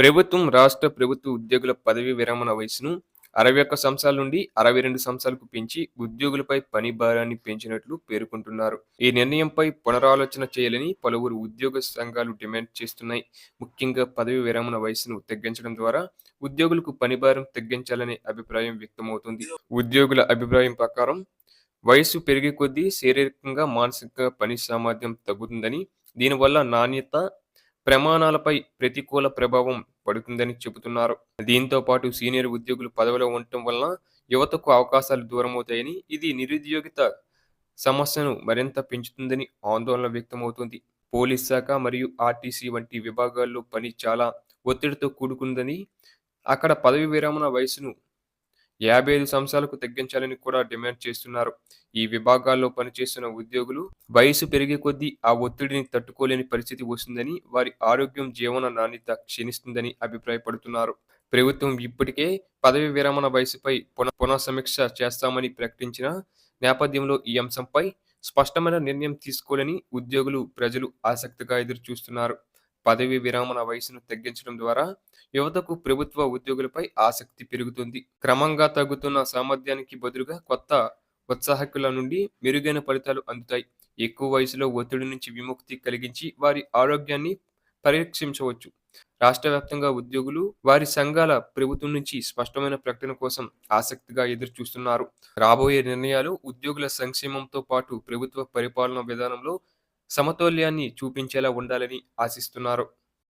ప్రభుత్వం రాష్ట్ర ప్రభుత్వ ఉద్యోగుల పదవీ విరమణ వయసును అరవై ఒక్క సంవత్సరాల నుండి అరవై రెండు సంవత్సరాలకు పెంచి ఉద్యోగులపై పని భారాన్ని పెంచినట్లు పేర్కొంటున్నారు. ఈ నిర్ణయంపై పునరాలోచన చేయాలని పలువురు ఉద్యోగ సంఘాలు డిమాండ్ చేస్తున్నాయి. ముఖ్యంగా పదవీ విరమణ వయసును తగ్గించడం ద్వారా ఉద్యోగులకు పని భారం తగ్గించాలనే అభిప్రాయం వ్యక్తమవుతుంది. ఉద్యోగుల అభిప్రాయం ప్రకారం వయసు పెరిగే కొద్దీ శారీరకంగా మానసికంగా పని సామర్థ్యం తగ్గుతుందని దీనివల్ల నాణ్యత ప్రమాణాలపై ప్రతికూల ప్రభావం పడుతుందని చెబుతున్నారు. దీంతో పాటు సీనియర్ ఉద్యోగులు పదవిలో ఉండటం వలన యువతకు అవకాశాలు దూరమవుతాయని ఇది నిరుద్యోగిత సమస్యను మరింత పెంచుతుందని ఆందోళన వ్యక్తమవుతుంది. పోలీస్ శాఖ మరియు ఆర్టీసీ వంటి విభాగాల్లో పని చాలా ఒత్తిడితో కూడుకుందని అక్కడ పదవి విరమణ వయసును యాభై ఐదు సంవత్సరాలకు తగ్గించాలని కూడా డిమాండ్ చేస్తున్నారు. ఈ విభాగాల్లో పనిచేస్తున్న ఉద్యోగులు వయసు పెరిగే కొద్దీ ఆ ఒత్తిడిని తట్టుకోలేని పరిస్థితి వస్తుందని వారి ఆరోగ్యం జీవన నాణ్యత క్షీణిస్తుందని అభిప్రాయపడుతున్నారు. ప్రభుత్వం ఇప్పటికే పదవి విరమణ వయసుపై పునః పునఃసమీక్ష చేస్తామని ప్రకటించిన నేపథ్యంలో ఈ అంశంపై స్పష్టమైన నిర్ణయం తీసుకోలేని ఉద్యోగులు ప్రజలు ఆసక్తిగా ఎదురు చూస్తున్నారు పదవి విరామణ వయసును తగ్గించడం ద్వారా యువతకు ప్రభుత్వ ఉద్యోగులపై ఆసక్తి పెరుగుతుంది. క్రమంగా తగ్గుతున్న సామర్థ్యానికి బదులుగా కొత్త ఉత్సాహకుల నుండి మెరుగైన ఫలితాలు అందుతాయి. ఎక్కువ వయసులో ఒత్తిడి నుంచి విముక్తి కలిగించి వారి ఆరోగ్యాన్ని పరిరక్షించవచ్చు. రాష్ట్ర వ్యాప్తంగా ఉద్యోగులు వారి సంఘాల ప్రభుత్వం నుంచి స్పష్టమైన ప్రకటన కోసం ఆసక్తిగా ఎదురు చూస్తున్నారు రాబోయే నిర్ణయాలు ఉద్యోగుల సంక్షేమంతో పాటు ప్రభుత్వ పరిపాలన విధానంలో సమతౌల్యాన్ని చూపించేలా ఉండాలని ఆశిస్తున్నారు.